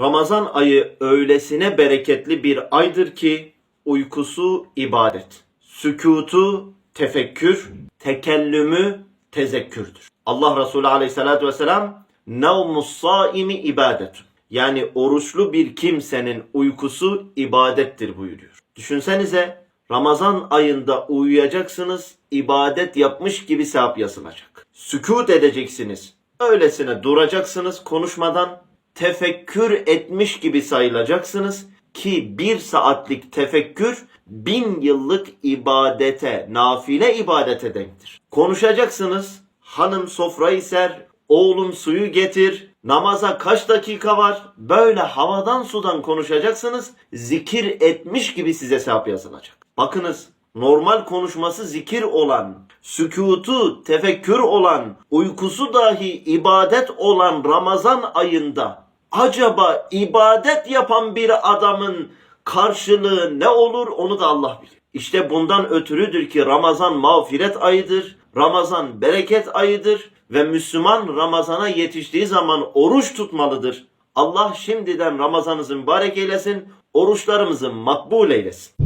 Ramazan ayı öylesine bereketli bir aydır ki uykusu ibadet, sükutu tefekkür, tekellümü tezekkürdür. Allah Resulü aleyhissalatü vesselam nevmus saimi ibadet. Yani oruçlu bir kimsenin uykusu ibadettir buyuruyor. Düşünsenize Ramazan ayında uyuyacaksınız, ibadet yapmış gibi sevap yazılacak. Sükut edeceksiniz. Öylesine duracaksınız konuşmadan tefekkür etmiş gibi sayılacaksınız ki bir saatlik tefekkür bin yıllık ibadete, nafile ibadete denktir. Konuşacaksınız, hanım sofrayı ser, oğlum suyu getir, namaza kaç dakika var? Böyle havadan sudan konuşacaksınız, zikir etmiş gibi size sevap yazılacak. Bakınız, normal konuşması zikir olan, sükutu tefekkür olan, uykusu dahi ibadet olan Ramazan ayında acaba ibadet yapan bir adamın karşılığı ne olur onu da Allah bilir. İşte bundan ötürüdür ki Ramazan mağfiret ayıdır, Ramazan bereket ayıdır ve Müslüman Ramazana yetiştiği zaman oruç tutmalıdır. Allah şimdiden Ramazanınızı mübarek eylesin, oruçlarımızı makbul eylesin.